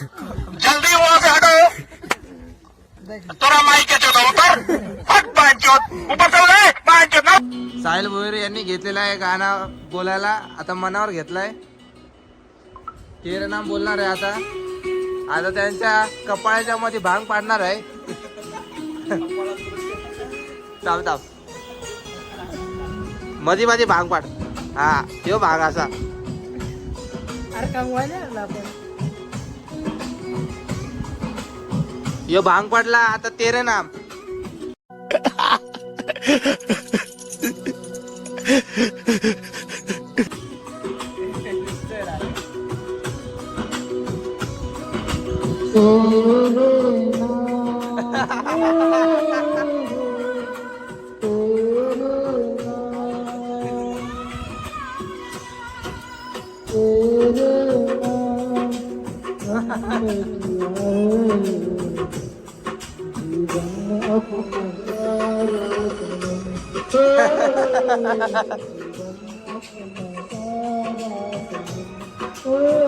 जल्दी वहां से हटो तोरा माई के चलो उतर। हट पाँच चौथ ऊपर चल रहे पाँच चौथ ना साहिल भोईर यांनी घेतलेला आहे गाणं बोलायला. आता मनावर घेतलाय. तेरे नाम बोलणार आहे आता. आता त्यांच्या कपाळाच्या मध्ये भांग पाडणार आहे. थांब थांब. मध्ये मध्ये भांग पाड. हा तो भांग असा. अरे यो भांग पडला. आता तेरे नाम. करते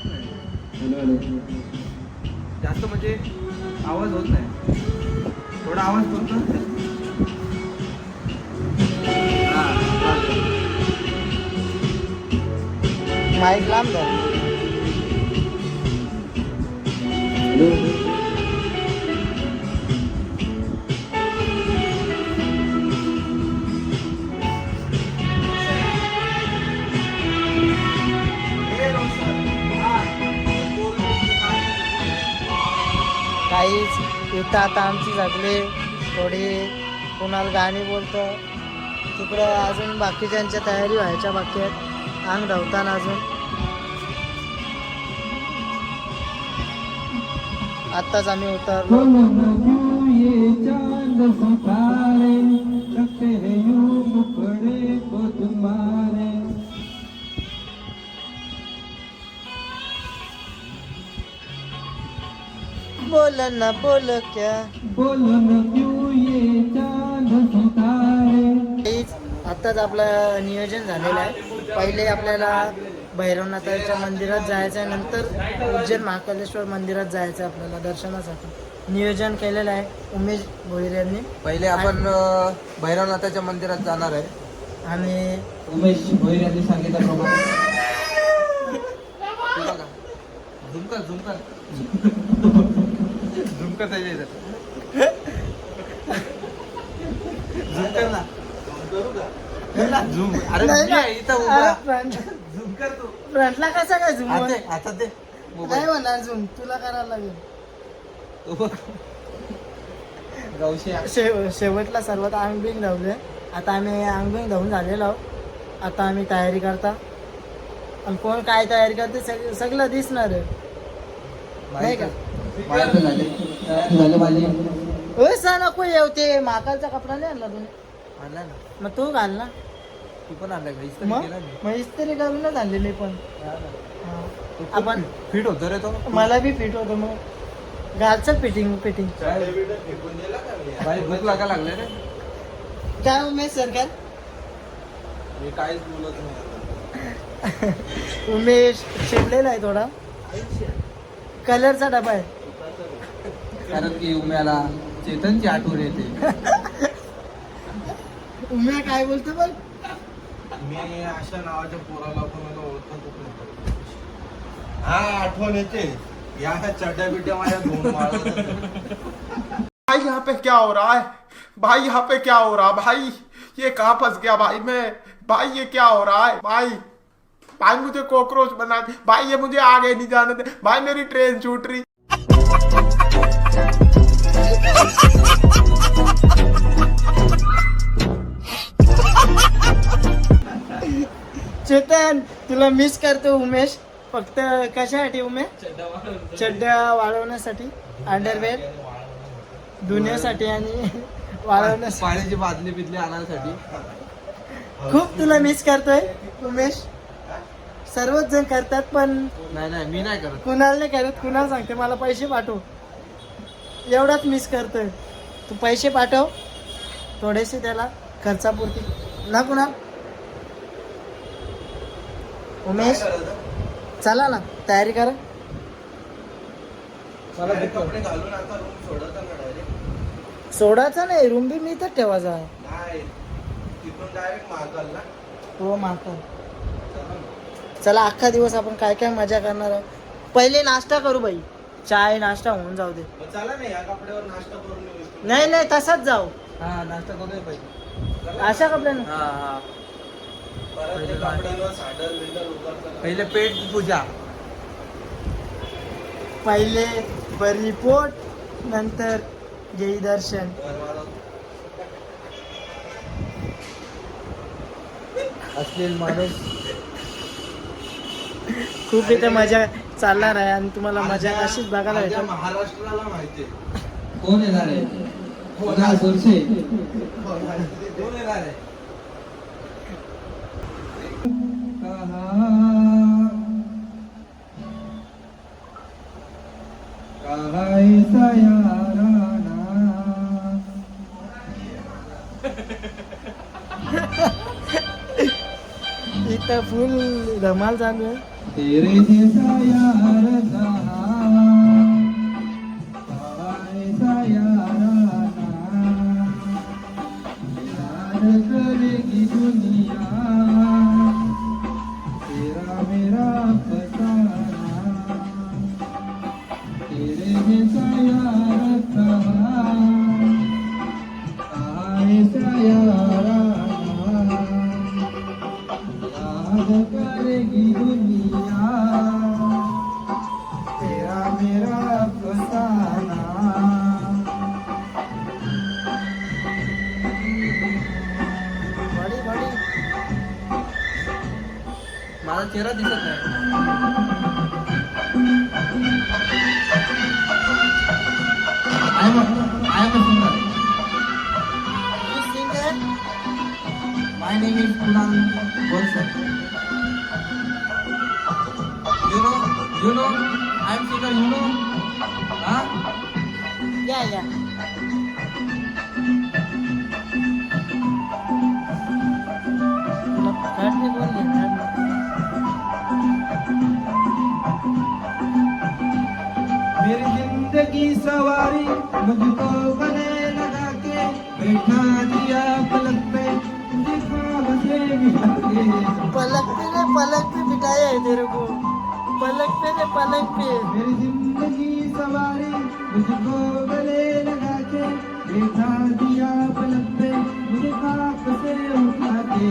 हॅलो हॅलो. जास्त म्हणजे आवाज होत नाही. थोडा आवाज करतो माईक लांब धर काहीच इथं आता आमची सगळे थोडी कुणाला गाणी बोलतो तिकडं अजून बाकीच्यांच्या तयारी व्हायच्या बाकी आहेत अंग धावताना अजून आत्ताच आम्ही उतरलो ना बोल क्या? बोलो आत्ताच आपलं नियोजन झालेलं आहे. पहिले आपल्याला भैरवनाथाच्या मंदिरात जायचं आहे नंतर उज्जैन महाकालेश्वर मंदिरात जायचं आहे आपल्याला दर्शनासाठी. नियोजन केलेलं आहे उमेश भोईर यांनी. पहिले आपण भैरवनाथाच्या मंदिरात जाणार आहे. आणि उमेश भोईर यांनी सांगितल्याप्रमाणे. ते बघा. इथं? ना. झुम अरे नाही मी ना. इथं उभा. अरे फ्रंट झुमकर तू. फ्रंटला कसा काय झूम आता दे, आता दे. नाही मोबाईल म्हणणार झूम तुला करायला लागेल. गावशी. शेव शेवटला सर्वात अंग बिंग धावले. आता आम्ही अंग बिंग धावून झालेलो आहोत. आता आम्ही तयारी करता. आणि कोण काय तयारी करते सग सगळं दिसणार आहे. नाही का? झाले. झालं माझे सा नको येऊ ते महाकालचा कपडा नाही आणला तुम्ही? आणला ना. मग तू घाल ना. तू पण आणलाय का? इस्त्री मग? केला मी. मग इस्त्री करूनच आणली मी पण. हा. आपण फिट होतो रे तो. मला बी फिट होतं मग. घालचं फिटिंग फिटिंग. बाई भूक लागा लागले रे. काय उमेश सरकार मी काहीच बोलत नाही उमेश चिडलेला आहे थोडा. कलरचा डबा आहे. कारण की उम्याला चेतनची आठवण येते. उम्या काय बोलतो बघ मी अशा नावाच्या पोराला कोणाला ओळखत नव्हतो हा आठवण येते. या चड्ड्या बिड्ड्या माझ्या दोन भाई यहाँ पे क्या हो रहा है? भाई यहाँ पे क्या हो रहा? भाई ये कहाँ फंस गया भाई मैं? भाई ये क्या हो रहा है? भाई भाई मुझे कॉकरोच बना दे। भाई ये मुझे आगे नहीं जाने दे। भाई मेरी ट्रेन छूट रही। चेतन तुला मिस करतो उमेश. फक्त कशासाठी उमेश? चड्ड्या वाळवण्यासाठी अंडरवेअर धुण्यासाठी आणि वाळवण्यासाठी. पाण्याची बादली बिदली आणण्यासाठी खूप तुला मिस करतोय उमेश. सर्वच जण करतात पण नाही नाही मी नाही करत. कुणाला नाही करत कुणाला सांगते मला पैसे पाठव. एवढाच मिस करतोय. तू पैसे पाठव. थोडेसे त्याला खर्चापुरती. ना कुणाल उमेश चला ना तयारी करा. सोडायचा नाही रूम बी मी तर ठेवायचा. हो माका चला अख्खा दिवस आपण काय काय मजा करणार आहोत. पहिले नाश्ता करू बाई. चाय नाश्ता होऊन जाऊ दे. मग चला ना या कपड्यावर नाश्ता करून येऊ नाही नाही तसाच जाऊ. हा नाश्ता करूया पाहिजे अशा कपड्यानं? हा हा. परत ते कपड्यांवर साडर बिडर उतरतं पहिले पेट पूजा. पहिले बरी पोट नंतर जय दर्शन. असलेल माणूस. खूप इथे मजा चालणार आहे आणि तुम्हाला मजा अशीच बघायला भेटेल. महाराष्ट्राला माहिती कोण येणार आहे? कोणा येणार आहे? इथं फुल धमाल चालू आहे. तेरे जैसा यार कहाँ My name is Kunal Bolsar. You know, you know, I'm singer, you know. Huh? या या तुला फटाफट बोल घेणार मेरी जिंदगी सवारी मुझको गले लगा के बैठा दिया पलक पलक पे रे पलक पे बिठाया है तेरे को। पलक पे रे पलक पे मेरी ज़िंदगी सवारी, मुझको गले लगा के, बैठा दिया पलक पे मुझे खाक से उठा के।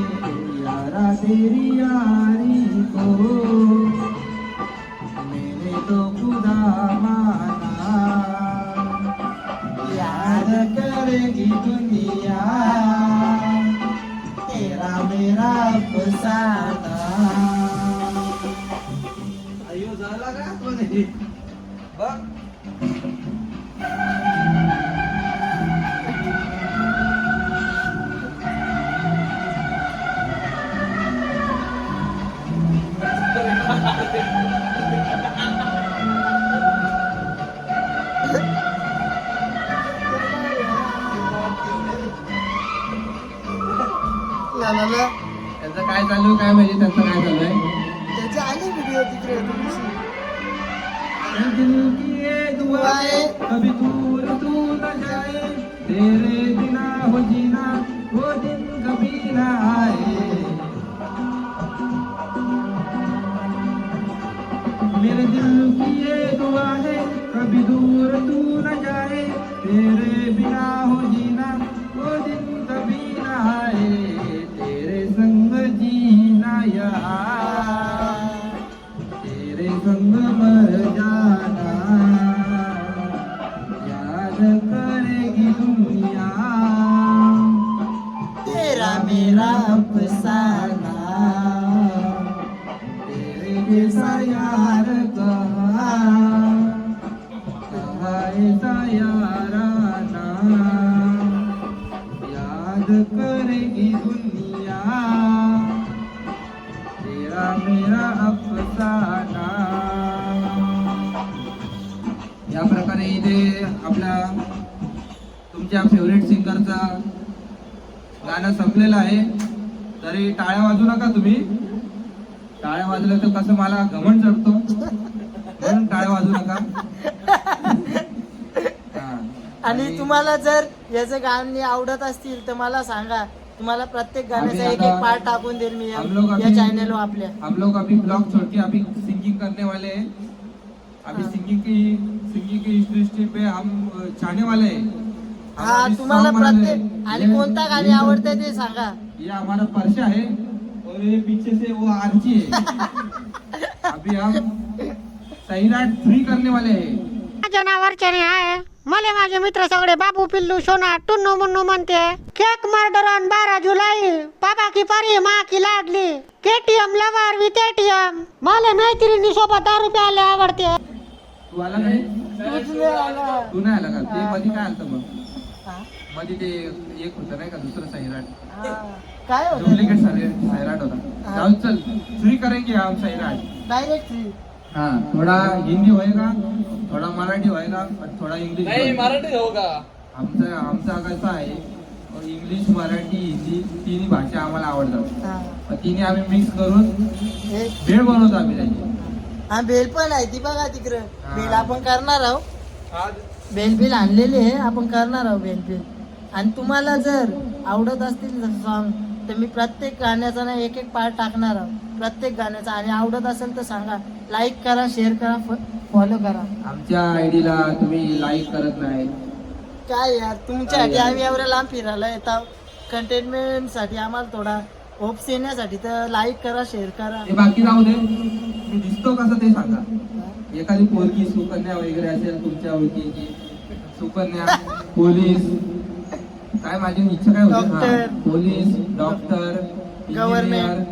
यारा तेरी यारी को, मैंने तो खुदा तेरा मेरा अफसाना? या प्रकारे इथे आपल्या तुमच्या फेवरेट सिंगरचा गाणं संपलेलं आहे. तरी टाळ्या वाजू नका तुम्ही. टाळ्या वाजल्या तर कसं मला घमंड चढतो म्हणून टाळ्या वाजू नका. आणि तुम्हाला जर याचं गाणी आवडत असतील तर मला सांगा. तुम्हाला प्रत्येक गाण्याचा एक एक पार्ट टाकून देईल मी या चॅनलवर आपल्या. हम लोग अभी ब्लॉग छोड़ के अभी सिंगिंग करने वाले हैं। अभी हाँ। सिंगिंग की सिंगिंग की इंडस्ट्री पे हम चाहने वाले हैं। हा तुम्हाला प्रत्येक। आणि कोणता गाणी आवडते ते सांगा. ये हमारा पर्चा है और ये पीछे से वो आरची है। अभी हम सैराट फ्री करने वाले हैं। जनावरच्याने आहे मले माझे मित्र सगळे बाबू पिल्लू सोना टुन्नू मुन्नू म्हणते केक मर्डरॉन बारा जुलै पापा की परी मा की लाडली केटीएम लवर विथ एटीएम मला मैत्रिणी सोबत दारू प्यायला आवडते तू आला काय तूच नाही आला. तू नाही आला का ते हा. मध्ये काय आलं मग हा? मध्ये ते एक होतं नाही का दुसरं सैराट हा. काय होतं डुप्लिकेट सैराट होता हा. जाऊ चल फ्री करेंगे हम सैराट डायरेक्ट हाँ थोड़ा हिंदी होएगा थोड़ा मराठी होएगा और थोड़ा इंग्लिश नाही होएगा. मराठी होगा. आमचं आमचा कसं आहे इंग्लिश मराठी हिंदी तिन्ही भाषा आम्हाला आवडतात. हा. मग तिन्ही आम्ही मिक्स करून भेळ बनवतो आम्ही त्याची. हा बेल पण आहे ती बघा तिकडं. हा. बेल आपण करणार आहोत. बेल बिल आणलेली आहे आपण करणार आहोत बेल बिल आणि तुम्हाला जर आवडत असतील सॉन्ग तर मी प्रत्येक गाण्याचा ना एक एक पार्ट टाकणार आहोत. प्रत्येक गाण्याचा. आणि आवडत असेल तर सांगा. लाईक करा शेअर करा फॉलो करा. आमच्या आयडीला तुम्ही लाईक करत नाही. काय यार तुमच्यासाठी आम्ही एवढ्या लांब फिरायला येतो कंटेनमेंटसाठी आम्हाला थोडा होप्स येण्यासाठी तर लाईक करा शेअर करा. हे बाकी जाऊ दे. मी दिसतो कसं ते सांगा. एखादी पोरगी सुकन्या वगैरे असेल तुमच्या ओळखीची. सुकन्या पोलीस. काय माझी इच्छा काय होती? Doctor. Police doctor Government.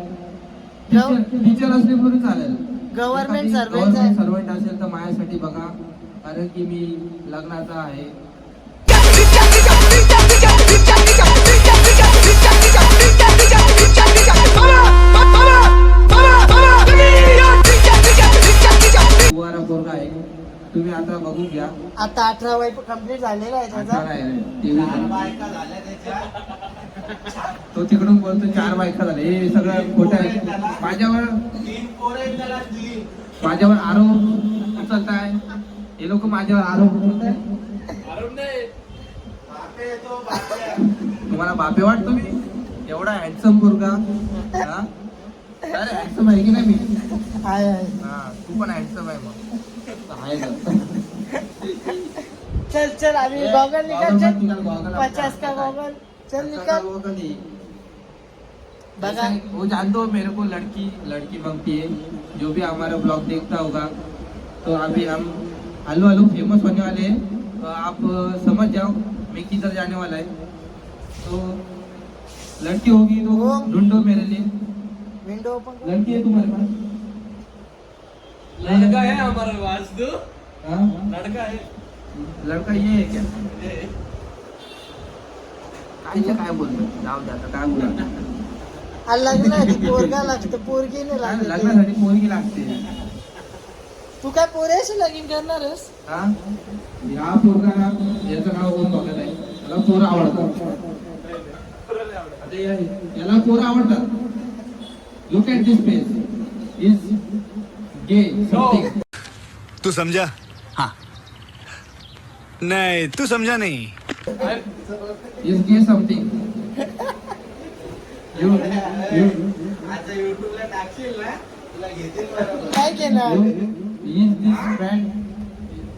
Teacher असले तरी चालेल. गव्हर्नमेंट सर्वंट असेल तर माझ्यासाठी बघा कारण की मी लग्नाचा आहे. तुम्ही आता बघून घ्या. आता अठरा वय कंप्लीट झालेला आहे त्याचा. तेवीस तो तिकडून बोलतो चार बायका झाले. हे सगळं खोटं आहे. माझ्यावर माझ्यावर आरोप उचलताय. हे लोक माझ्यावर आरोप उचलताय. तुम्हाला बापे वाटतो मी एवढा हँडसम हा? अरे हँडसम आहे की नाही मी? हा तू पण हँडसम आहे मग. आहे? चल चल आम्ही गॉगल निकाल पचास का गॉगल चल निकाल। वो कभी बघा जैसे वो जानते हो मेरे को लड़की लड़की बनती है। जो भी हमारा ब्लॉग देखता होगा। तो अभी हम हल्लू हल्लू फ़ेमस होने वाले हैं। तो आप समझ जाओ मैं किधर जाने वाला है। तो लड़की होगी तो ढूंढो मेरे लिए। विंडो ओपन लड़की है तुम्हारे पास? लड़का है हमारा वाजदू हाँ? लड़का है। लड़का ये है क्या? काय ते काय बोलतो जाऊ दे आता काय बोलतो आ, लग्न आहे ती पोरगा लागतं पोरगी नाही लागत. लग्नासाठी पोरगी लागते. तू काय पोऱ्याशी लगीन करणारस हा हा? पोरगा ना याचं नाव कोण बघत आहे? मला पोरं आवडतात. आता या- याला पोरं आवडतात. Look at this face is gay something तू समझा हाँ. नहीं तू समझा नहीं. Is gay something you you काय केलं is this friend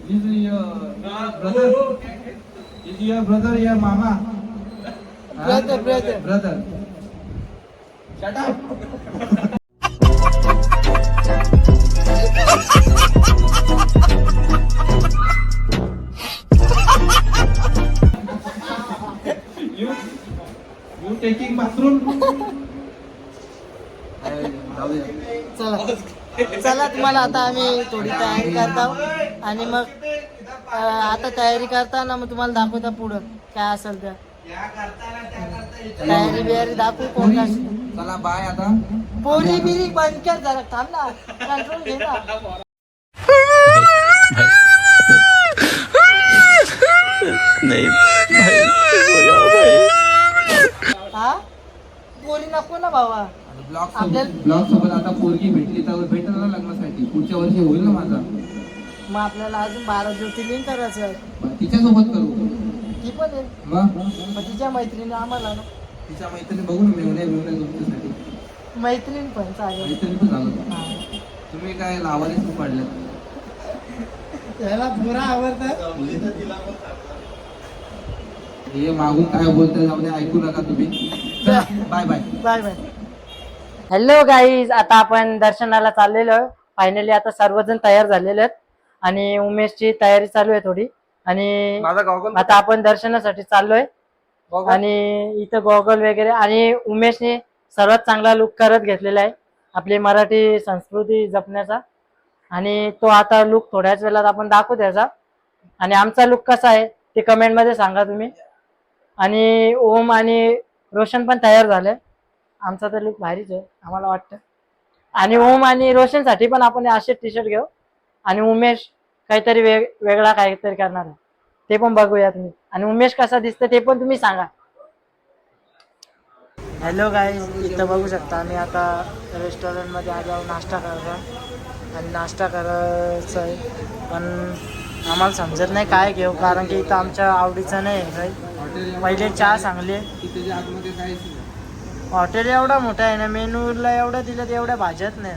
is your brother is your brother your mama Brother, brother. brother shut up जाऊ दे चला. चला तुम्हाला आता आम्ही थोडी तयारी करतो आणि मग आता तयारी करताना मग तुम्हाला दाखवता पुढं. काय असेल तर तयारी बियारी दाखवू कोण. चला बाय आता. पोरी बिरी बंद कर जरा थांब ना. कंट्रोल घे ना हा पोरी नको ना बाबा ब्लॉग सोबत आता पोरगी भेटली तर भेटेल ना लग्नासाठी. पुढच्या वर्षी होईल ना माझा. मग आपल्याला अजून बारा ज्योतिर्लिंग करायचं आहे. तिच्या सोबत करू. ती पण आहे. मग? मग तिच्या मैत्रिणी आम्हाला ना. तिच्या मैत्रिणी बघू ना मेवण्या मेवण्या तुमच्यासाठी. मैत्रीण पण चालेल. मैत्रिणी पण झालं हा. तुम्ही काय लावारीच पडले? त्याला पुरा आवडतं. हे मागून काय बोलताय जाऊ दे ऐकू नका तुम्ही. Bye bye bye bye hello guys आता आपण दर्शनाला चाललेलो फायनली आता सर्वजण तयार झालेले आहेत. आणि उमेशची तयारी चालू आहे थोडी. आणि माझा गॉगल आता आपण दर्शनासाठी चाललोय. आणि इथं गॉगल वगैरे. आणि उमेशने सर्वात चांगला लुक करत घेतलेला आहे. आपली मराठी संस्कृती जपण्याचा. आणि तो आता लुक थोड्याच वेळात आपण दाखवू त्याचा. आणि आमचा लुक कसा आहे ते कमेंटमध्ये सांगा तुम्ही. आणि ओम आणि रोशन पण तयार झाले. आमचा तर लुक भारीच आहे आम्हाला वाटतं. आणि ओम आणि रोशनसाठी पण आपण असे टी शर्ट घेऊ. आणि उमेश काहीतरी वेग वेगळा काहीतरी करणार आहे. ते पण बघूया तुम्ही. आणि उमेश कसा दिसतं ते पण तुम्ही सांगा. हॅलो गाईज इथं बघू शकता आम्ही आता रेस्टॉरंटमध्ये आल्यावर नाश्ता करतो आणि नाश्ता करायचं आहे. पण आम्हाला समजत नाही काय घेऊ कारण की इथं आमच्या आवडीचं नाही काही पहिले चहा चांगली त्याच्या आतमध्ये काहीच नाही हॉटेल एवढा मोठा आहे ना मेनूला एवढं दिलं तर एवढ्या भाज्यात नाही.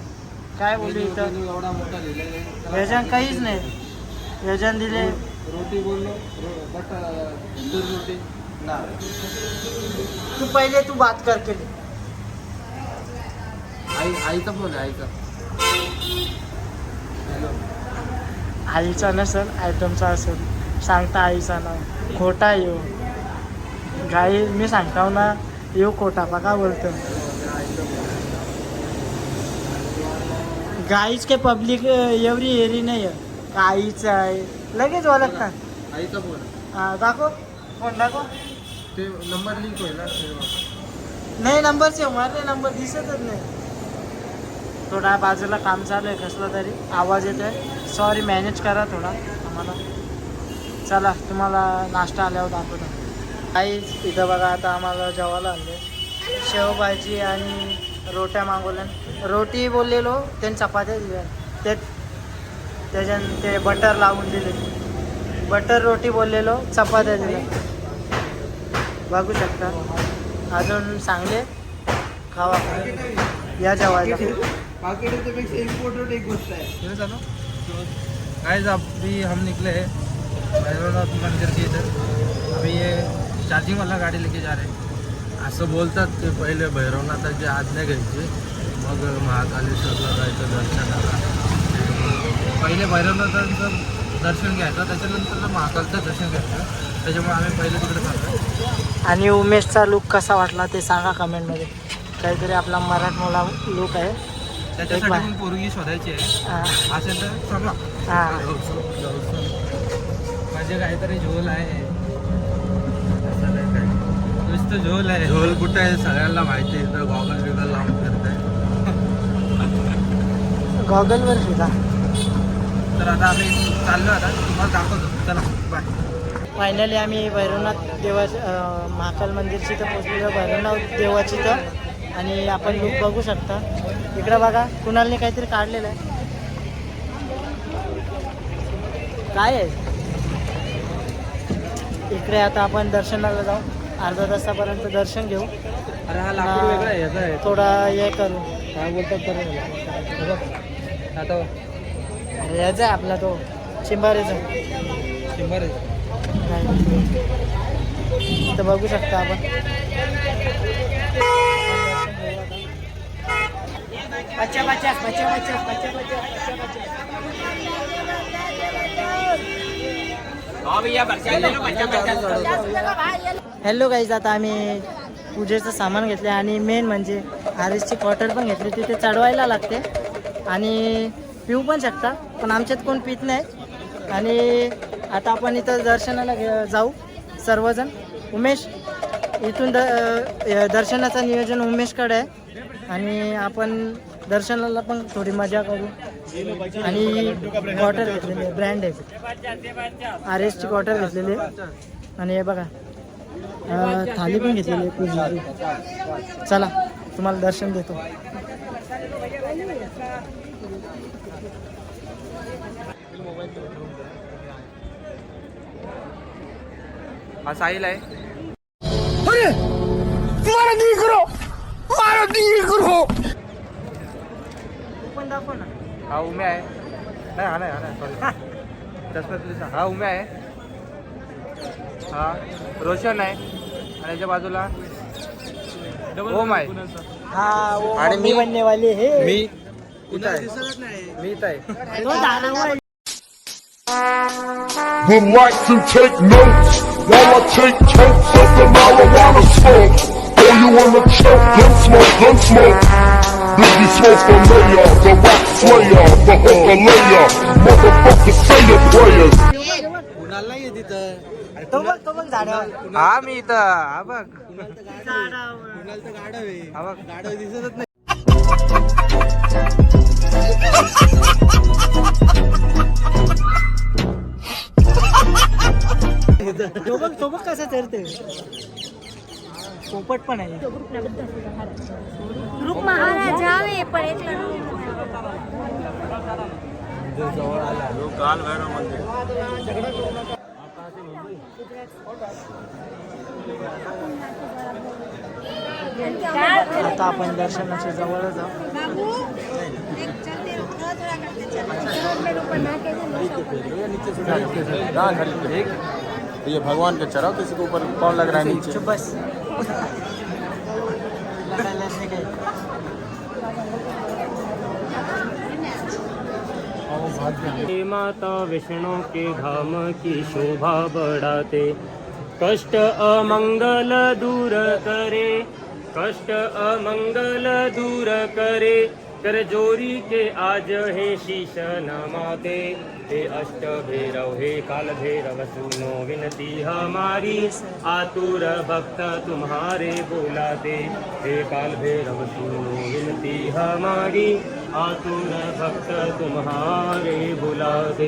काय बोलू इथं? एवढा मोठा काहीच नाही. व्यजन दिले रोटी बोललो. बट रोटी. ना. तू पहिले तू बात कर केली. आई आईचा फोन आहे आईचा. आईचा नसेल आयटमचा असेल. सांगता आईचा नाव. खोटा येऊ गाई मी सांगताव ना येऊ खोटा बघा बोलतो. गाईच के पब्लिक एवढी एरी नाही आहे का आईचं आहे. लगेच ओळखतात आईचा फोन हा दाखव. फोन दाखव. ते नंबर लिंक होईल ना नाही नंबर सेव मारले नंबर दिसतच नाही. थोडा बाजूला काम चालू आहे कसलं तरी आवाज येतोय. सॉरी मॅनेज करा थोडा आम्हाला. चला तुम्हाला नाश्ता आल्यावर दाखवतो. काहीच इथं बघा आता आम्हाला जेवायला आणले. शेवभाजी आणि रोट्या मागवल्या. रोटी बोललेलो त्यांनी चपात्या दिल्या. ते त्याच्यान ते बटर लावून दिले. बटर रोटी बोललेलो चपात्या दिल्या. बघू शकता. अजून चांगले खावा. या जेवायला. मार्केट इम्पोर्टेंट एक गोष्ट गाइस अभी हम निकले हैं. भैरवनाथ मंदिर के इधर. अभी ये चार्जिंग वाला गाडी लेके जा रहे हैं। असं बोलतात ते पहिले भैरवनाथाची आज्ञा घ्यायची मग महाकालेश्वरला जायचं दर्शनाला पहिले भैरवनाथांचं दर्शन घ्यायचं त्याच्यानंतर महाकालचं दर्शन घ्यायचं. त्याच्यामुळे आम्ही पहिले तिकडे चाललो आणि उमेशचा लुक कसा वाटला ते सांगा कमेंटमध्ये काहीतरी आपला मराठमोळा लुक आहे. त्याच्यासाठी. पण पोरगी शोधायची आहे. असेल तर हा. म्हणजे काहीतरी झोल आहे. नुसतं झोल आहे. ढोल कुठे आहे सगळ्यांना माहिती आहे. तर गॉगल बिगल लावून फिरताय. गॉगलवर सुद्धा तर आता आम्ही चाललो आता. तुम्हाला दाखवतो. चला बाय फायनली आम्ही भैरवनाथ देवाच्या अं, महाकाल मंदिरची तर पोचलेलो भैरवनाथ देवाची तर. आणि आपण लुक बघू शकता. इकडं बघा कुणालने काहीतरी काढलेलं आहे. काय आहे? इकडे आता आपण दर्शनाला जाऊ. अर्धा तासापर्यंत दर्शन घेऊ. अरे हा लाकूड वेगळं आहे, याचा आहे. थोडा हे करू. काय बोलतात करू आता याचा आहे आपला तो चिंबारीचा. शंभर इथं बघू शकता आपण. बच्चा बच्चा बच्चा बच्चा बच्चा बच्चा बच्चा. हॅलो गाईज आता आम्ही पूजेचं सामान घेतलं आणि मेन म्हणजे आरएसची क्वार्टर पण घेतली तिथे चढवायला लागते. आणि पिऊ पण शकता पण आमच्यात कोण पित नाही. आणि आता आपण इथं दर्शनाला घे जाऊ सर्वजण. उमेश इथून द दर्शनाचं नियोजन उमेशकडे आहे. आणि आपण दर्शनाला पण थोडी मजा करू. आणि क्वार्टर घेतलेली आहे ब्रँड आहे. आर एसची बॉटल घेतलेली आहे. आणि हे बघा अ, थाली पण घेतलेली आहे पूजेची चला तुम्हाला दर्शन देतो. हा साहिल आहे. तू पण दाखव ना हा उम्या आहे. नाही हा नाही हा नाही सॉरी हा उम्या आहे. हा रोशन आहे आणि याच्या बाजूला ओम आहे हा आणि मी- बनने वाली हे मी इथं आहे मी इथं आहे तो धारावाहिक would like to take notes while I take totes of the marijuana smoke. Throw you in the choke, gun smoke, gun smoke. Biggie smoke the mayor, the rap slayer, the hooker layer. Motherfucker say your prayers. तो बघ तो बघ झाडावर. हा मी इथं. हा बघ. झाडावर हा बघ. तो बघ तो बघ कसा चढते पोपट पण आहे. रुक महाराज आवे पण एकला आता आपण दर्शनाच्या जवळ जाऊ बाबू एक चलते थोड़ा थोड़ा करते चलते मेरे ऊपर ना के ये भगवान का चढ़ाओ किसी के ऊपर कौन लग रहा है नीचे? बस. हे माता विष्णु के धाम की शोभा बढ़ाते. कष्ट अमंगल दूर करे. कष्ट अमंगल दूर करे. कर जोरी के आज हे शीश नमाते. हे अष्ट भैरव हे काल भैरव सुनो विनती हमारी. आतुर भक्त तुम्हारे बुलाते. हे काल भैरव सुनो विनती हमारी. आतुर भक्त तुम्हारे बुलाते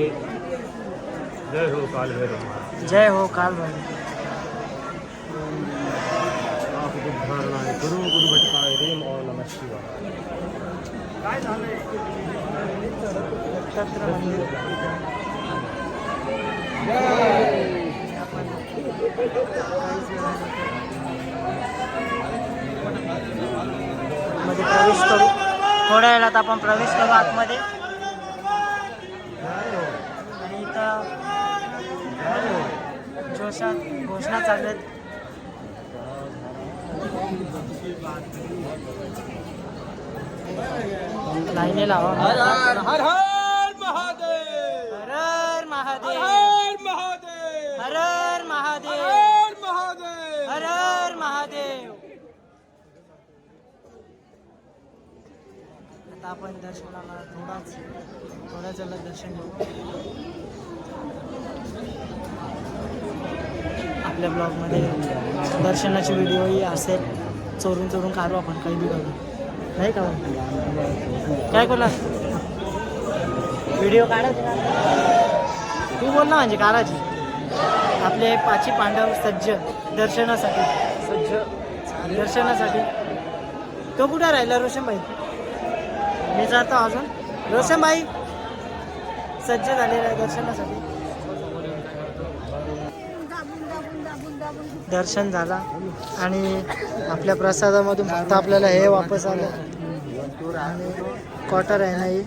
जय हो काल भैरव जय हो काल भैरव आप गुरु गुरु भटकाय रेम और नमः शिवाय। प्रवेश करू। थोड्या वेळात आपण प्रवेश करू आतमध्ये. आणि इथं जोशात घोषणा चालू आहेत. लाईने लावा आता आपण दर्शनाला थोडाच थोड्या जलद दर्शन घेऊ. आपल्या ब्लॉगमध्ये दर्शनाची व्हिडिओही असेल चोरून चोरून काढू आपण काही बी करू. नाही का? काय कोला व्हिडिओ काढा तू बोल ना म्हणजे काढायची. आपले पाची पांडव सज्ज दर्शनासाठी. सज्ज. दर्शनासाठी. तो कुठे राहिला रोशनबाई? मी जातो अजून. रोशनबाई सज्ज झालेला आहे दर्शनासाठी. दर्शन झाला आणि आपल्या प्रसादामधून फक्त आपल्याला हे वापस आलं. आणि क्वार्टर आहे ना ही.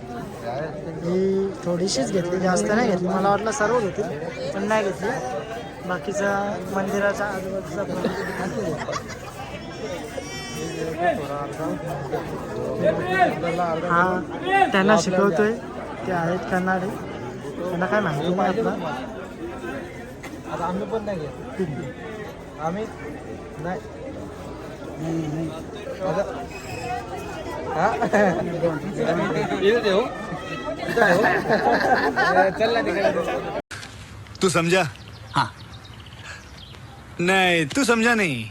ही थोडीशीच घेतली जास्त नाही घेतली. मला वाटलं सर्व घेतली पण नाही घेतली. बाकीचा मंदिराच्या आजूबाजूचा हा त्यांना शिकवतोय. ते आहेत कन्नाडे. त्यांना काय माहिती नाही आपलं. आता आम्ही पण नाही घेत. आम्ही नाही. हा? तू समझा हाँ. नहीं तू समझा नहीं.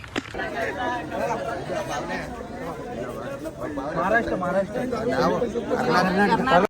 महाराष्ट्र महाराष्ट्र.